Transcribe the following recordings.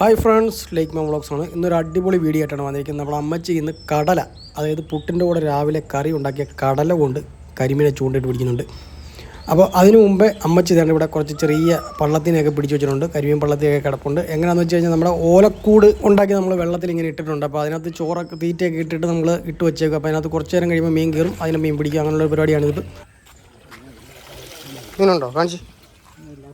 Hi friends ലേക്ക് മോ vlogs ആണ്. ഇന്നൊരു അടിപൊളി വീഡിയോ ആയിട്ടാണ് വന്നിരിക്കുന്നത്. നമ്മൾ അമ്മച്ചി ഇന്ന് കടല അതായത് പുട്ടിന്റെ കൂടെ രാവിലെ കറി ഉണ്ടാക്കിയ കടല കൊണ്ട് കരിമീനെ ചൂണ്ടിട്ട് പിടിക്കുന്നുണ്ട്. അപ്പോൾ അതിന് മുമ്പേ അമ്മച്ചി തന്നെ ഇവിടെ കുറച്ച് ചെറിയ പള്ളത്തിനെയൊക്കെ പിടിച്ച് വെച്ചിട്ടുണ്ട്. കരിമീൻ പള്ളത്തിനൊക്കെ കിടപ്പുണ്ട്. എങ്ങനെയാണെന്ന് വെച്ച് കഴിഞ്ഞാൽ നമ്മുടെ ഓലക്കൂട് ഉണ്ടാക്കി നമ്മൾ വെള്ളത്തിൽ ഇങ്ങനെ ഇട്ടിട്ടുണ്ട്. അപ്പോൾ അതിനകത്ത് ചോറൊക്കെ തീറ്റയൊക്കെ ഇട്ടിട്ട് നമ്മൾ ഇട്ട് വെച്ചേക്കും. അപ്പോൾ അതിനകത്ത് കുറച്ച് നേരം കഴിയുമ്പോൾ മീൻ കയറും അതിനെ മീൻ പിടിക്കുക അങ്ങനെയുള്ള പരിപാടിയാണിത് മീനുണ്ടോ? കാണിച്ച്.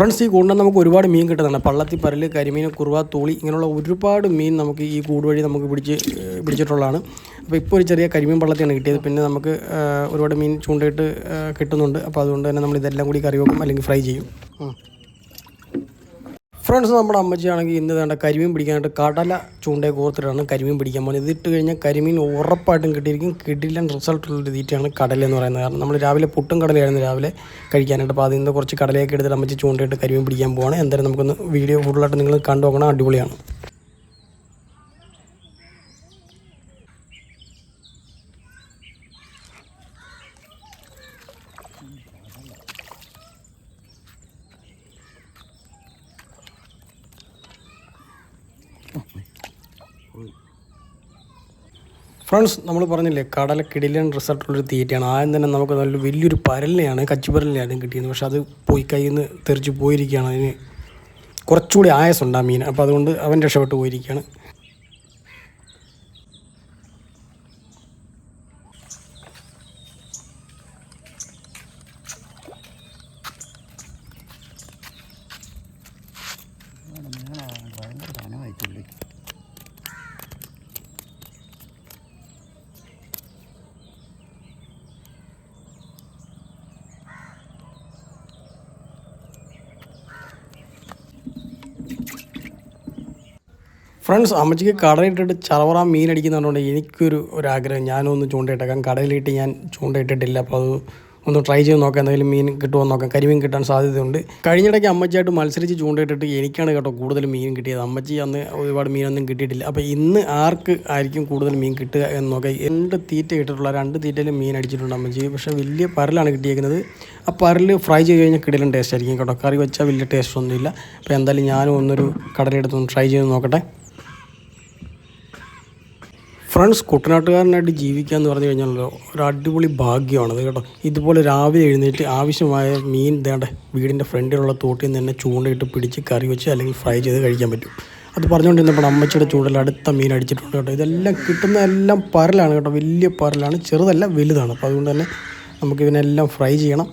ഫ്രണ്ട്സ് ഈ കൂടിനെ നമുക്ക് ഒരുപാട് മീൻ കിട്ടുന്നുണ്ട്. പള്ളത്തി പരൽ കരിമീൻ കുറുവ തൂളി ഇങ്ങനെയുള്ള ഒരുപാട് മീൻ നമുക്ക് ഈ കൂട് വഴി നമുക്ക് പിടിച്ച് പിടിച്ചിട്ടുള്ളതാണ്. അപ്പോൾ ഇപ്പോൾ ഒരു ചെറിയ കരിമീൻ പള്ളത്തിയാണ് കിട്ടിയത്. പിന്നെ നമുക്ക് ഒരുപാട് മീൻ ചൂണ്ടയിട്ട് കിട്ടുന്നുണ്ട്. അപ്പോൾ അതുകൊണ്ട് തന്നെ നമ്മൾ ഇതെല്ലാം കൂടി കറി വെക്കും അല്ലെങ്കിൽ ഫ്രൈ ചെയ്യും. ഫ്രണ്ട്സ് നമ്മുടെ അമ്മച്ചിയാണെങ്കിൽ ഇന്ന് വേണ്ട കരിമീൻ പിടിക്കാനായിട്ട് കടല ചൂണ്ടയെ കോർത്തിട്ടാണ് കരിമീൻ പിടിക്കാൻ പോകുന്നത്. ഇതിട്ട് കഴിഞ്ഞാൽ കരിമീൻ ഉറപ്പായിട്ടും കിട്ടിയിരിക്കും. കിടിലൻ റിസൾട്ടുള്ളൊരു തീറ്റയാണ് കടല എന്ന് പറയുന്നത്. കാരണം നമ്മൾ രാവിലെ പുട്ടും കടലയായിരുന്നു രാവിലെ കഴിക്കാനായിട്ട്. അപ്പോൾ അതിൽ നിന്ന് കുറച്ച് കടലയൊക്കെ എടുത്തിട്ട് അമ്മച്ചി ചൂണ്ടയിട്ട് കരിമീൻ പിടിക്കാൻ പോവാണ്. എന്തായാലും നമുക്കൊന്ന് വീഡിയോ കൂടുതലായിട്ട് നിങ്ങൾ കണ്ടു നോക്കണം. അടിപൊളിയാണ്. ഫ്രണ്ട്സ് നമ്മൾ പറഞ്ഞില്ലേ കടല കിടിലൻ റിസൾട്ടുള്ളൊരു തീറ്റയാണ് ആദ്യം തന്നെ നമുക്ക് നല്ല വലിയൊരു പരലിനെയാണ് കച്ചിപ്പരലിനെയാണ് കിട്ടിയത് പക്ഷെ അത് പോയി കയ്യിൽ നിന്ന് തെറിച്ച് പോയിരിക്കുകയാണ്. അതിന് കുറച്ചുകൂടി ആയസുണ്ട് ആ മീൻ. അപ്പോൾ അതുകൊണ്ട് അവൻ രക്ഷപ്പെട്ട് പോയിരിക്കുകയാണ്. ഫ്രണ്ട്സ് അമ്മച്ചിക്ക് കടലിട്ടിട്ട് ചറവറ മീൻ അടിക്കുന്നതുകൊണ്ട് എനിക്കൊരു ഒരു ആഗ്രഹം ഞാനൊന്ന് ചൂണ്ടയിട്ടേക്കാം. കടലിലിട്ട് ഞാൻ ചൂണ്ടയിട്ടിട്ടില്ല. അപ്പോൾ അത് ഒന്ന് ട്രൈ ചെയ്ത് നോക്കാം. എന്തെങ്കിലും മീൻ കിട്ടുമോ നോക്കാം. കരിമീൻ കിട്ടാൻ സാധ്യതയുണ്ട്. കഴിഞ്ഞിടയ്ക്ക് അമ്മച്ചിയായിട്ട് മത്സരിച്ച് ചൂണ്ടയിട്ടിട്ട് എനിക്കാണ് കേട്ടോ കൂടുതൽ മീൻ കിട്ടിയത്. അമ്മച്ചി അന്ന് ഒരുപാട് മീനൊന്നും കിട്ടിയിട്ടില്ല. അപ്പോൾ ഇന്ന് ആർക്ക് ആയിരിക്കും കൂടുതൽ മീൻ കിട്ടുക എന്ന് നോക്കാം. രണ്ട് തീറ്റ കിട്ടിയിട്ടുള്ള രണ്ട് തീറ്റയിലും മീൻ അടിച്ചിട്ടുണ്ട് അമ്മച്ചി. പക്ഷേ വലിയ പരലാണ് കിട്ടിയേക്കുന്നത്. ആ പരൽ ഫ്രൈ ചെയ്ത് കഴിഞ്ഞാൽ കിടലും ടേസ്റ്റ് ആയിരിക്കും കേട്ടോ. കറി വെച്ചാൽ വലിയ ടേസ്റ്റ് ഒന്നുമില്ല. അപ്പോൾ എന്തായാലും ഞാനും ഒന്നൊരു കടലെടുത്തൊന്ന് ട്രൈ ചെയ്ത് നോക്കട്ടെ. ഫ്രണ്ട്സ് കുട്ടനാട്ടുകാരനായിട്ട് ജീവിക്കുക എന്ന് പറഞ്ഞു കഴിഞ്ഞാലോ ഒരു അടിപൊളി ഭാഗ്യമാണത് കേട്ടോ. ഇതുപോലെ രാവിലെ എഴുന്നേറ്റ് ആവശ്യമായ മീൻ ഇതേണ്ട വീടിന്റെ ഫ്രണ്ടിലുള്ള തോട്ടിൽ നിന്ന് തന്നെ ചൂണ്ടയിട്ട് പിടിച്ച് കറി വെച്ച് അല്ലെങ്കിൽ ഫ്രൈ ചെയ്ത് കഴിക്കാൻ പറ്റും. അത് പറഞ്ഞുകൊണ്ടിരുന്നപ്പോൾ അമ്മച്ചിയുടെ ചൂടിൽ അടുത്ത മീൻ അടിച്ചിട്ടുണ്ട് കേട്ടോ. ഇതെല്ലാം കിട്ടുന്ന എല്ലാം പരലാണ് കേട്ടോ. വലിയ പരലാണ്. ചെറുതല്ല വലുതാണ്. അപ്പോൾ അതുകൊണ്ട് തന്നെ നമുക്ക് ഇതിനെല്ലാം ഫ്രൈ ചെയ്യണം.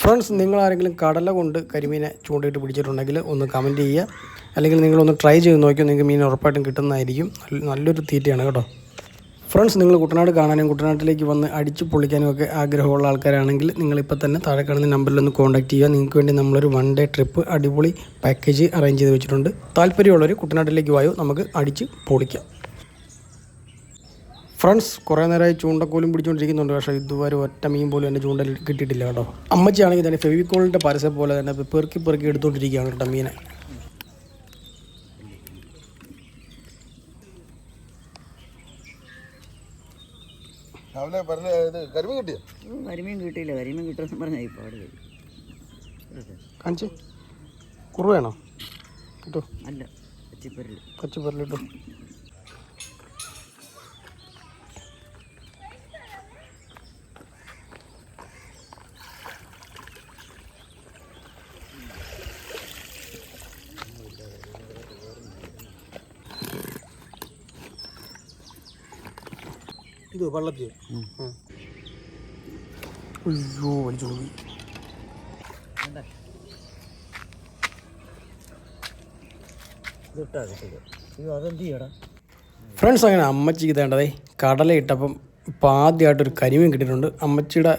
ഫ്രണ്ട്സ് നിങ്ങൾ ആരെങ്കിലും കടല കൊണ്ട് കരിമീനെ ചൂണ്ടയിട്ട് പിടിച്ചിട്ടുണ്ടെങ്കിൽ ഒന്ന് കമന്റ് ചെയ്യുക. അല്ലെങ്കിൽ നിങ്ങളൊന്ന് ട്രൈ ചെയ്ത് നോക്കിയാൽ നിങ്ങൾക്ക് മീൻ ഉറപ്പായിട്ടും കിട്ടുന്നതായിരിക്കും. നല്ലൊരു തീറ്റയാണ് കേട്ടോ. ഫ്രണ്ട്സ് നിങ്ങൾ കുട്ടനാട് കാണാനും കുട്ടനാട്ടിലേക്ക് വന്ന് അടിച്ചു പൊളിക്കാനും ഒക്കെ ആഗ്രഹമുള്ള ആൾക്കാരാണെങ്കിൽ നിങ്ങളിപ്പോൾ തന്നെ താഴെ കാണുന്ന നമ്പറിലൊന്ന് കോൺടാക്ട് ചെയ്യുക. നിങ്ങൾക്ക് വേണ്ടി നമ്മളൊരു വൺ ഡേ ട്രിപ്പ് അടിപൊളി പാക്കേജ് അറേഞ്ച് ചെയ്ത് വെച്ചിട്ടുണ്ട്. താല്പര്യമുള്ളവർ കുട്ടനാട്ടിലേക്ക് വായോ നമുക്ക് അടിച്ച് പൊളിക്കാം. ഫ്രണ്ട്സ് കുറേ നേരമായി ചൂണ്ടക്കോലും പിടിച്ചുകൊണ്ടിരിക്കുന്നുണ്ട് പക്ഷേ ഇതുവരെ ഒറ്റ മീൻ പോലും എന്റെ ചൂണ്ടയിൽ കിട്ടിയിട്ടില്ല കേട്ടോ. അമ്മച്ചിയാണെങ്കിൽ തന്നെ ഫെവിക്കോളിന്റെ പരസ്യം പോലെ തന്നെ പെറുക്കി പെറുക്കി എടുത്തുകൊണ്ടിരിക്കുകയാണ് കേട്ടോ മീനെ. രാവിലെ പറഞ്ഞ ഇത് കരിമീൻ കിട്ടിയോ? കരിമീൻ കിട്ടിയില്ല. കരിമീൻ കിട്ടുമെന്ന് പറഞ്ഞാൽ ഇപ്പോൾ കാണിച്ച്. കുറുവേണോ കിട്ടോ അല്ല പച്ചിപ്പരൽ പച്ച പറലിട്ടോ ഇത് വെള്ളത്തിൽ. അയ്യോ അതെന്ത് ഫ്രണ്ട്സ് അങ്ങനെ അമ്മച്ചിക്ക് തേണ്ടതേ കടല ഇട്ടപ്പം ഇപ്പം ആദ്യമായിട്ടൊരു കരിമീൻ കിട്ടിയിട്ടുണ്ട്. അമ്മച്ചിയുടെ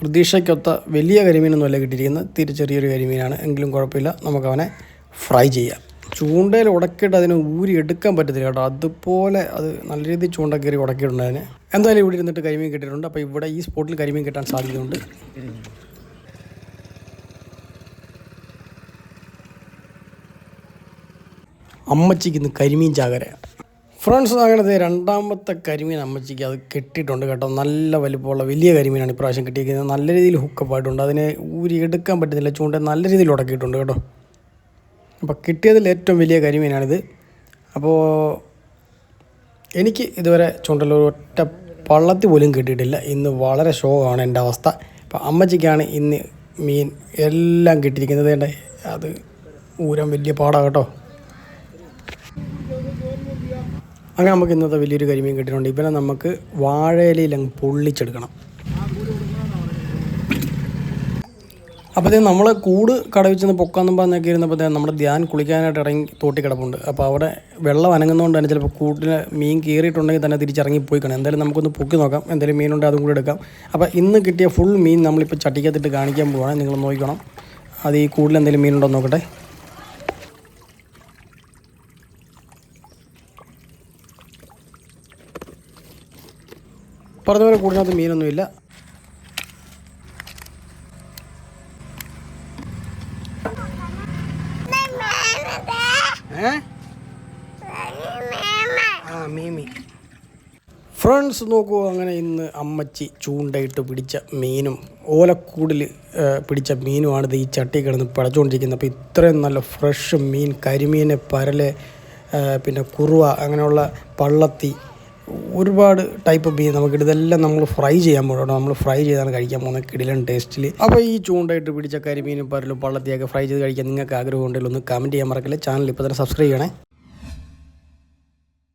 പ്രതീക്ഷയ്ക്കൊത്ത വലിയ കരിമീനൊന്നുമല്ല കിട്ടിയിരിക്കുന്നത്. തീരെ ചെറിയൊരു കരിമീനാണ്. എങ്കിലും കുഴപ്പമില്ല. നമുക്കവനെ ഫ്രൈ ചെയ്യാം. ചൂണ്ടയിൽ ഉടക്കിയിട്ട് അതിനെ ഊരി എടുക്കാൻ പറ്റത്തില്ല കേട്ടോ. അതുപോലെ അത് നല്ല രീതിയിൽ ചൂണ്ട കയറി ഉടക്കിയിട്ടുണ്ട് അതിന്. എന്തായാലും ഇവിടെ ഇരുന്നിട്ട് കരിമീൻ കിട്ടിയിട്ടുണ്ട്. അപ്പോൾ ഇവിടെ ഈ സ്പോട്ടിൽ കരിമീൻ കിട്ടാൻ സാധ്യതയുണ്ട്. അമ്മച്ചിക്ക് ഇന്ന് കരിമീൻ ചാകര. ഫ്രണ്ട്സ് അങ്ങനത്തെ രണ്ടാമത്തെ കരിമീൻ അമ്മച്ചിക്ക് അത് കെട്ടിയിട്ടുണ്ട് കേട്ടോ. നല്ല വലിപ്പമുള്ള വലിയ കരിമീനാണ് ഇപ്രാവശ്യം കിട്ടിയിരിക്കുന്നത്. നല്ല രീതിയിൽ ഹുക്കപ്പായിട്ടുണ്ട് അതിനെ ഊരി എടുക്കാൻ പറ്റുന്നില്ല. ചൂണ്ട നല്ല രീതിയിൽ ഉടക്കിയിട്ടുണ്ട് കേട്ടോ. അപ്പോൾ കിട്ടിയതിൽ ഏറ്റവും വലിയ കരിമീനാണിത്. അപ്പോൾ എനിക്ക് ഇതുവരെ ചൂണ്ടൽ ഒറ്റ പള്ളത്തി പോലും കിട്ടിയിട്ടില്ല. ഇന്ന് വളരെ ശോകമാണ് എന്റെ അവസ്ഥ. അപ്പോൾ അമ്മച്ചിക്കാണ് ഇന്ന് മീൻ എല്ലാം കിട്ടിയിരിക്കുന്നത്. എന്റെ അത് ഊരം വലിയ പാടാണ് കേട്ടോ. അങ്ങനെ നമുക്ക് ഇന്നത്തെ വലിയൊരു കരിമീൻ കിട്ടിയിട്ടുണ്ട്. ഇവനെ നമുക്ക് വാഴയിലയിൽ അങ്ങ് പൊള്ളിച്ചെടുക്കണം. അപ്പോഴത്തേ നമ്മൾ കൂട് കടവിച്ചെന്ന് പൊക്കാന്നും പറഞ്ഞൊക്കെ ഇരുന്നപ്പോഴത്തേക്കും നമ്മുടെ ധ്യാൻ കുളിക്കാനായിട്ട് ഇറങ്ങി തോട്ടി കിടപ്പുണ്ട്. അപ്പോൾ അവിടെ വെള്ളം അനങ്ങുന്നതുകൊണ്ട് തന്നെ ചിലപ്പോൾ കൂട്ടിൽ മീൻ കയറിയിട്ടുണ്ടെങ്കിൽ തന്നെ തിരിച്ചിറങ്ങി പോയി കാണാം. എന്തായാലും നമുക്കൊന്ന് പൊക്കി നോക്കാം. എന്തായാലും മീനുണ്ട് അതും കൂടി എടുക്കാം. അപ്പോൾ ഇന്ന് കിട്ടിയ ഫുൾ മീൻ നമ്മളിപ്പോൾ ചട്ടിക്കത്തിട്ട് കാണിക്കാൻ പോവാണ്. നിങ്ങൾ നോക്കണം അത് ഈ കൂടുതൽ എന്തെങ്കിലും മീനുണ്ടോ നോക്കട്ടെ. പറഞ്ഞ പോലെ കൂടിനകത്ത് മീനൊന്നുമില്ല. ആ മീമി. ഫ്രണ്ട്സ് നോക്കൂ അങ്ങനെ ഇന്ന് അമ്മച്ചി ചൂണ്ടയിട്ട് പിടിച്ച മീനും ഓലക്കൂടിൽ പിടിച്ച മീനുമാണ് ഈ ചട്ടി കിടന്ന് പിടച്ചുകൊണ്ടിരിക്കുന്നത് അപ്പോൾ ഇത്രയും നല്ല ഫ്രഷ് മീൻ കരിമീൻ പരൽ പിന്നെ കുറുവ അങ്ങനെയുള്ള പള്ളത്തി ഒരുപാട് ടൈപ്പ് മീൻ നമുക്ക് ഇതെല്ലാം നമ്മൾ ഫ്രൈ ചെയ്യാൻ പോകണം നമ്മൾ ഫ്രൈ ചെയ്താണ് കഴിക്കാൻ പോകുന്നത് കിടിലൻ ടേസ്റ്റിൽ അപ്പോൾ ഈ ചൂണ്ടായിട്ട് പിടിച്ച കരിമീനും പരലും പള്ളത്തിയൊക്കെ ഫ്രൈ ചെയ്ത് കഴിക്കാൻ നിങ്ങൾക്ക് ആഗ്രഹം ഉണ്ടെങ്കിൽ ഒന്ന് കമന്റ് ചെയ്യാൻ മറക്കില്ല. ചാനൽ ഇപ്പോൾ തന്നെ സബ്സ്ക്രൈബ് ചെയ്യണേ.